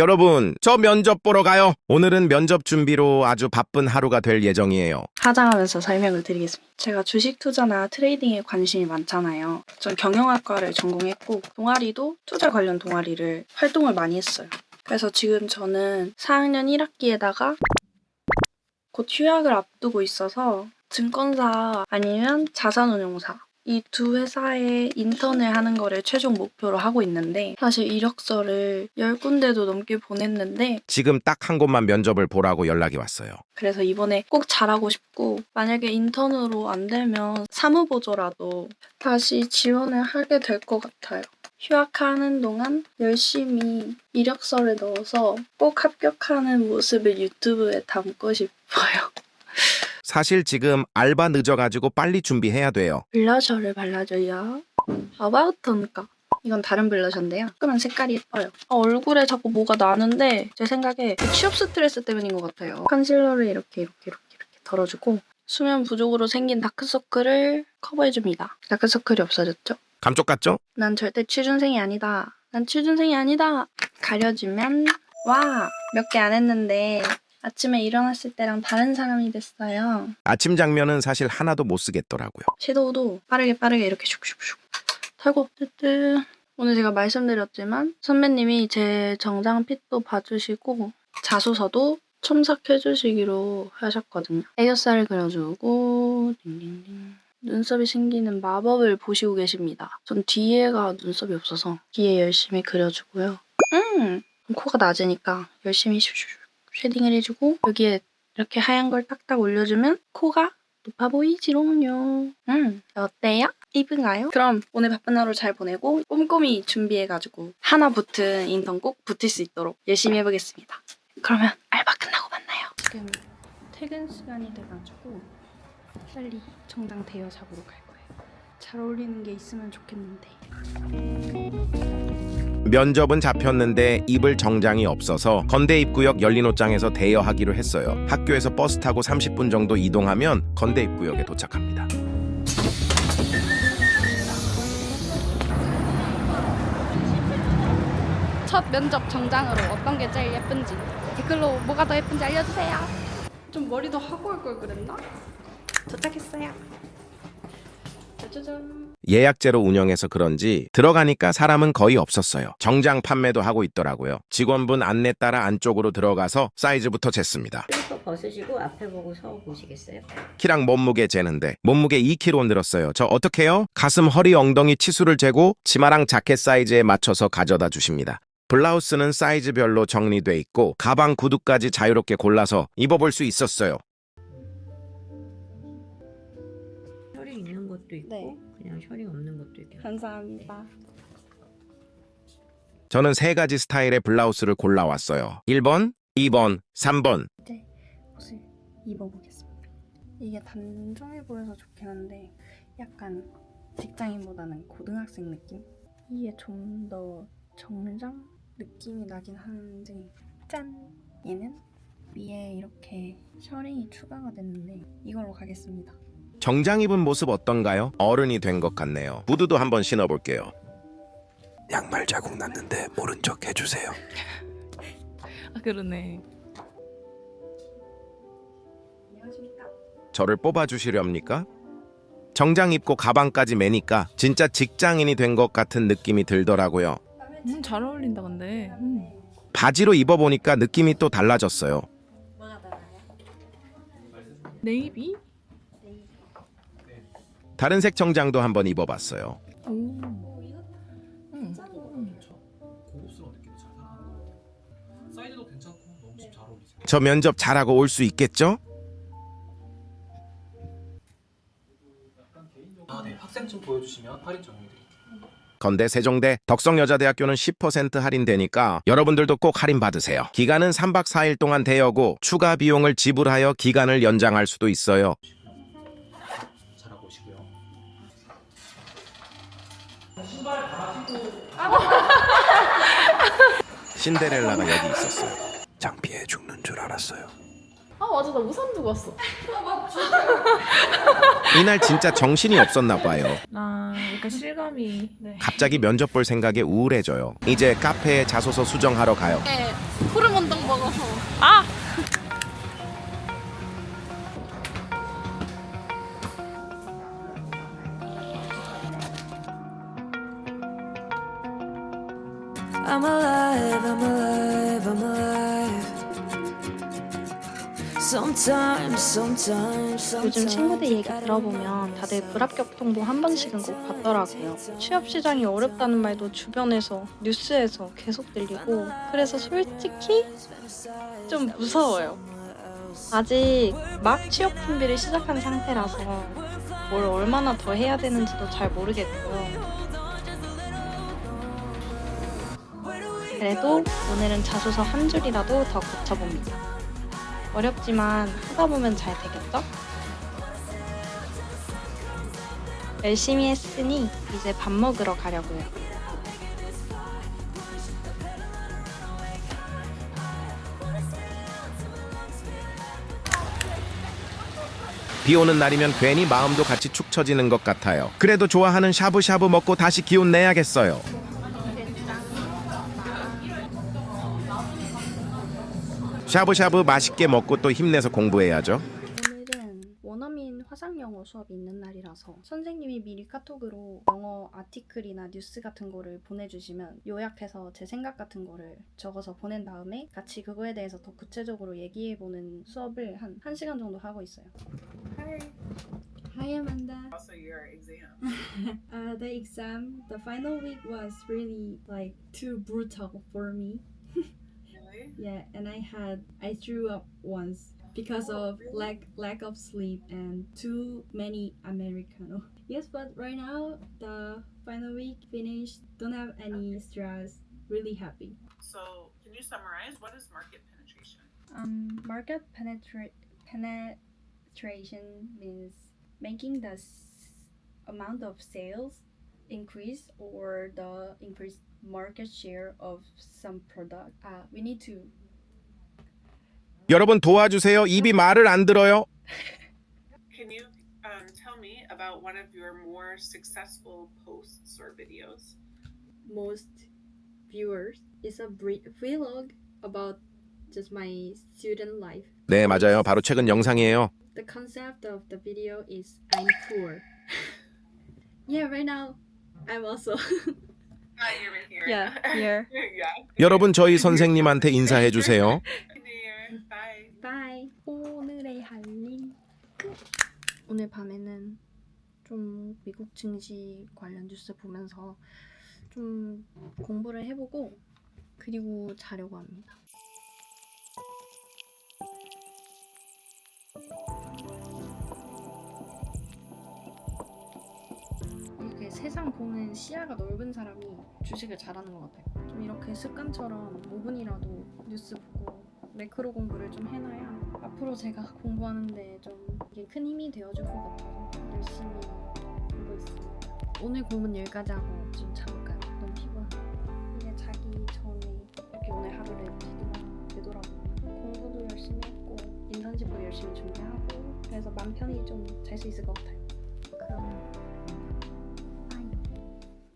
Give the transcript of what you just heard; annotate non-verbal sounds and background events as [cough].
여러분, 저 면접 보러 가요. 오늘은 면접 준비로 아주 바쁜 하루가 될 예정이에요. 하장하면서 설명을 드리겠습니다. 제가 주식 투자나 트레이딩에 관심이 많잖아요. 전 경영학과를 전공했고 동아리도 투자 관련 동아리를 활동을 많이 했어요. 그래서 지금 저는 4학년 1학기에다가 곧 휴학을 앞두고 있어서 증권사 아니면 자산운용사 이 두 회사에 인턴을 하는 거를 최종 목표로 하고 있는데 사실 이력서를 10군데도 넘게 보냈는데 지금 딱 한 곳만 면접을 보라고 연락이 왔어요. 그래서 이번에 꼭 잘하고 싶고 만약에 인턴으로 안 되면 사무보조라도 다시 지원을 하게 될 것 같아요. 휴학하는 동안 열심히 이력서를 넣어서 꼭 합격하는 모습을 유튜브에 담고 싶어요. [laughs] 사실 지금 알바 늦어가지고 빨리 준비해야 돼요. 블러셔를 발라줘요. About 톤가. 이건 다른 블러셔인데요. 조금은 색깔이 예뻐요. 아, 얼굴에 자꾸 뭐가 나는데 제 생각에 취업 스트레스 때문인 것 같아요. 컨실러를 이렇게 이렇게 이렇게 이렇게 덜어주고 수면 부족으로 생긴 다크서클을 커버해줍니다. 다크서클이 없어졌죠? 감쪽 같죠? 난 절대 취준생이 아니다. 난 취준생이 아니다. 가려주면 와 몇 개 안 했는데 아침에 일어났을 때랑 다른 사람이 됐어요. 아침 장면은 사실 하나도 못 쓰겠더라고요. 섀도우도 빠르게 빠르게 이렇게 슉슉슉 털고 뜨뜨 오늘 제가 말씀드렸지만 선배님이 제 정장 핏도 봐주시고 자소서도 첨삭해 주시기로 하셨거든요. 애교살을 그려주고 딩딩딩 눈썹이 생기는 마법을 보시고 계십니다. 전 뒤에가 눈썹이 없어서 뒤에 열심히 그려주고요. 음 코가 낮으니까 열심히 슉슉 쉐딩을 해주고 여기에 이렇게 하얀 걸 딱딱 올려주면 코가 높아 보이지롱요. 음, 어때요? 이쁜가요? 그럼 오늘 바쁜 하루 잘 보내고 꼼꼼히 준비해가지고 하나 붙은 인턴 꼭 붙을 수 있도록 열심히 해보겠습니다. 그러면 알바 끝나고 만나요. 지금 퇴근 시간이 돼가지고 빨리 정당 대여 잡으러 갈 거예요. 잘 어울리는 게 있으면 좋겠는데. 면접은 잡혔는데 입을 정장이 없어서 건대 입구역 열린 옷장에서 대여하기로 했어요. 학교에서 버스 타고 30분 정도 이동하면 건대 입구역에 도착합니다. 첫 면접 정장으로 어떤 게 제일 예쁜지 댓글로 뭐가 더 예쁜지 알려주세요. 좀 머리도 하고 올 걸 그랬나? 도착했어요. 짜자잔. 예약제로 운영해서 그런지 들어가니까 사람은 거의 없었어요. 정장 판매도 하고 있더라고요. 직원분 안내 따라 안쪽으로 들어가서 사이즈부터 쟀습니다. 슬리퍼 벗으시고 앞에 보고 서 보시겠어요? 키랑 몸무게 재는데 몸무게 2kg 늘었어요. 저 어떡해요? 가슴, 허리, 엉덩이 치수를 재고 치마랑 자켓 사이즈에 맞춰서 가져다 주십니다. 블라우스는 사이즈별로 정리돼 있고 가방 구두까지 자유롭게 골라서 입어볼 수 있었어요. 있는 것도 있고 네. 그냥 셔링 없는 것도 있고 감사합니다. 저는 세 가지 스타일의 블라우스를 골라왔어요. 1번, 2번, 3번. 이제 옷을 입어보겠습니다. 이게 단정해 보여서 좋긴 한데 약간 직장인보다는 고등학생 느낌? 이게 좀 더 정장 느낌이 나긴 하는데 짠! 얘는 위에 이렇게 셔링이 추가가 됐는데 이걸로 가겠습니다. 정장 입은 모습 어떤가요? 어른이 된 것 같네요. 구두도 한번 신어볼게요. 양말 자국 났는데 모른 척 해주세요. 아 그러네. 안녕하십니까? 저를 뽑아주시렵니까? 정장 입고 가방까지 매니까 진짜 직장인이 된 것 같은 느낌이 들더라고요. 음, 잘 어울린다 근데. 음. 바지로 입어보니까 느낌이 또 달라졌어요. 뭐가 달라요? 네이비? 다른 색 정장도 한번 입어봤어요. 오. 음. 고급스러운 느낌이 잘 살아나는 것 같아요. 사이즈도 괜찮고 너무 잘 어울리세요. 저 면접 잘하고 올 수 있겠죠? 아, 네. 학생증 보여주시면 할인 적용해드릴게요. 건대 세종대 덕성여자대학교는 10% 할인되니까 여러분들도 꼭 할인 받으세요. 기간은 3박 4일 동안 대여고 추가 비용을 지불하여 기간을 연장할 수도 있어요. 신데렐라가 여기 있었어요. 장피해 죽는 줄 알았어요. 아 맞아 나 우산 두고 왔어. 이날 진짜 정신이 없었나 봐요. 나 약간 실감이. 네. 갑자기 면접 볼 생각에 우울해져요. 이제 카페에 자소서 수정하러 가요. 네, 아! I'm alive, I'm alive, I'm alive. Sometimes, sometimes, 요즘 sometimes. 친구들 얘기 들어보면 다들 불합격 통보 한 번씩은 꼭 받더라고요. 취업 시장이 어렵다는 말도 주변에서 뉴스에서 계속 들리고 그래서 솔직히 좀 무서워요. 아직 막 취업 준비를 시작한 상태라서 뭘 얼마나 더 해야 되는지도 잘 모르겠고요. 그래도 오늘은 자소서 한 줄이라도 더 고쳐봅니다. 어렵지만 하다 보면 잘 되겠죠? 열심히 했으니 이제 밥 먹으러 가려고요. 비 오는 날이면 괜히 마음도 같이 축 처지는 것 같아요. 그래도 좋아하는 샤브샤브 먹고 다시 기운 내야겠어요. 샤브샤브 맛있게 먹고 또 힘내서 공부해야죠. 오늘은 원어민 화상 영어 수업이 있는 날이라서 선생님이 미리 카톡으로 영어 아티클이나 뉴스 같은 거를 보내주시면 요약해서 제 생각 같은 거를 적어서 보낸 다음에 같이 그거에 대해서 더 구체적으로 얘기해보는 수업을 한 1시간 정도 하고 있어요. Hi. Hi Amanda. also your exam. [laughs] Uh, the exam, the final week was really like too brutal for me. [laughs] Really? Yeah, and I had I threw up once because Oh, of really? lack lack of sleep and too many americano. [laughs] Yes, but right now the final week finished. Don't have any stress. Really happy. So, can you summarize what is market penetration? Um, market penetra- penetration means making the s- amount of sales increase or the increased market share of some product. Uh, we need to 여러분 도와주세요. 입이 말을 안 들어요. Can you um, tell me about one of your more successful posts or videos? most viewers is a bri- vlog about just my student life. 네, 맞아요. 바로 최근 영상이에요. The concept of the video is I'm poor. [laughs] yeah, right now I'm also Hi, you're right here. yeah [laughs] here. yeah. 여러분 저희 선생님한테 인사해 주세요. Bye. Bye. 오늘의 할일 끝. 오늘 밤에는 좀 미국 증시 관련 뉴스 보면서 좀 공부를 해보고 그리고 자려고 합니다. 세상 보는 시야가 넓은 사람이 주식을 잘하는 것 같아요. 좀 이렇게 습관처럼 5분이라도 뉴스 보고 매크로 공부를 좀 해놔야 앞으로 제가 공부하는데 좀 이게 큰 힘이 되어줄 것 같아서 열심히 보고 있습니다. 오늘 공부는 여기까지 하고 지금 잠깐 너무 피곤해요. 이게 자기 전에 이렇게 오늘 하루를 되돌아보면 공부도 열심히 했고 인턴십도 열심히 준비하고 그래서 맘 편히 좀 잘 수 있을 것 같아요. 그럼